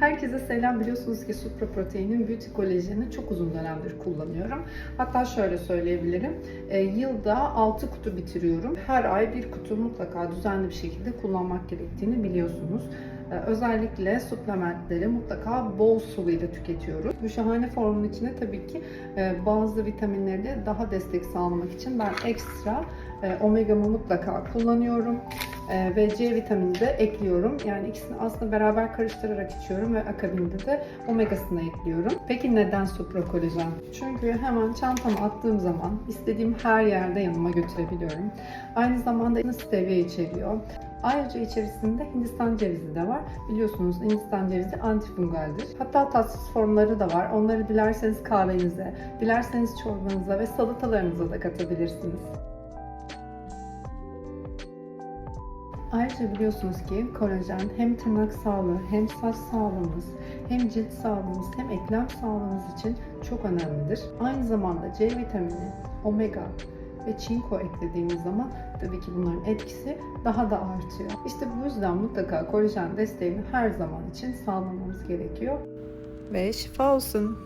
Herkese selam. Biliyorsunuz ki Supra Protein'in Beauty Kolajen'i çok uzun dönemdir kullanıyorum. Hatta şöyle söyleyebilirim. E, yılda 6 kutu bitiriyorum. Her ay bir kutu mutlaka düzenli bir şekilde kullanmak gerektiğini biliyorsunuz. E, özellikle suplementleri mutlaka bol sıvıyla tüketiyoruz. Bu şahane formun içine tabii ki e, bazı vitaminleri de daha destek sağlamak için ben ekstra e, omega'mı mutlaka kullanıyorum. Ee, ve C vitamini de ekliyorum. Yani ikisini aslında beraber karıştırarak içiyorum ve akabinde de omegasını ekliyorum. Peki neden supra kolajen? Çünkü hemen çantama attığım zaman istediğim her yerde yanıma götürebiliyorum. Aynı zamanda stevia içeriyor. Ayrıca içerisinde Hindistan cevizi de var. Biliyorsunuz Hindistan cevizi antifungaldir. Hatta tatsız formları da var. Onları dilerseniz kahvenize, dilerseniz çorbanıza ve salatalarınıza da katabilirsiniz. Ayrıca biliyorsunuz ki kolajen hem tırnak sağlığı, hem saç sağlığımız, hem cilt sağlığımız, hem eklem sağlığımız için çok önemlidir. Aynı zamanda C vitamini, omega ve çinko eklediğimiz zaman tabii ki bunların etkisi daha da artıyor. İşte bu yüzden mutlaka kolajen desteğini her zaman için sağlamamız gerekiyor. Ve şifa olsun.